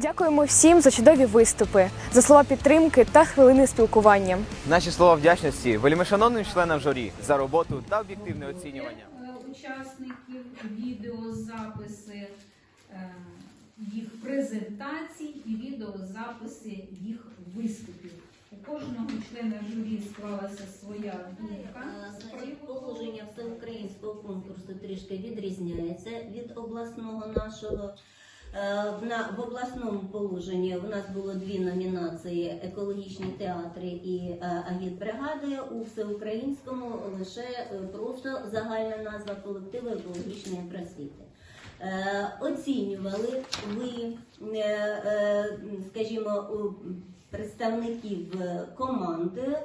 Дякуємо всім за чудові виступи, за слова підтримки та хвилини спілкування. Наші слова вдячності вельмишановним членам журі за роботу та об'єктивне оцінювання. Учасників, відеозаписи е, їх презентацій і відеозаписи їх виступів. У кожного члена журі склалася своя думка. Значить, положення всеукраїнського конкурсу трішки відрізняється від обласного нашого. Е, в обласному положенні у нас було дві номінації: екологічні театри і е, агітбригади. У всеукраїнському лише е, просто загальна назва колективу екологічної просвіти. Оцінювали ви, скажімо, представників команди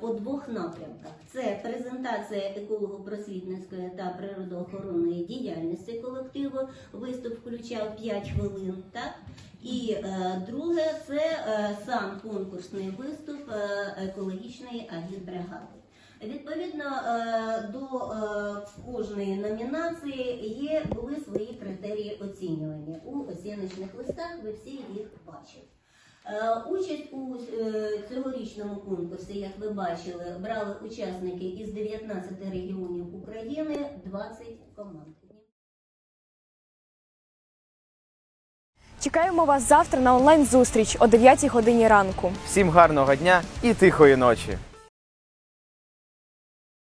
по двох напрямках: це презентація еколого-просвітницької та природоохоронної діяльності колективу. Виступ включав 5 хвилин. Так? І е, друге це е, сам конкурсний виступ е, екологічної агітбригади. Відповідно е, до е, кожної номінації є були свої критерії оцінювання. У оціночних листах ви всі їх бачили. Е, Участь у е, цьогорічному конкурсі, як ви бачили, брали учасники із 19 регіонів України, 20 команд. Чекаємо вас завтра на онлайн зустріч о 9 годині ранку. Всім гарного дня і тихої ночі!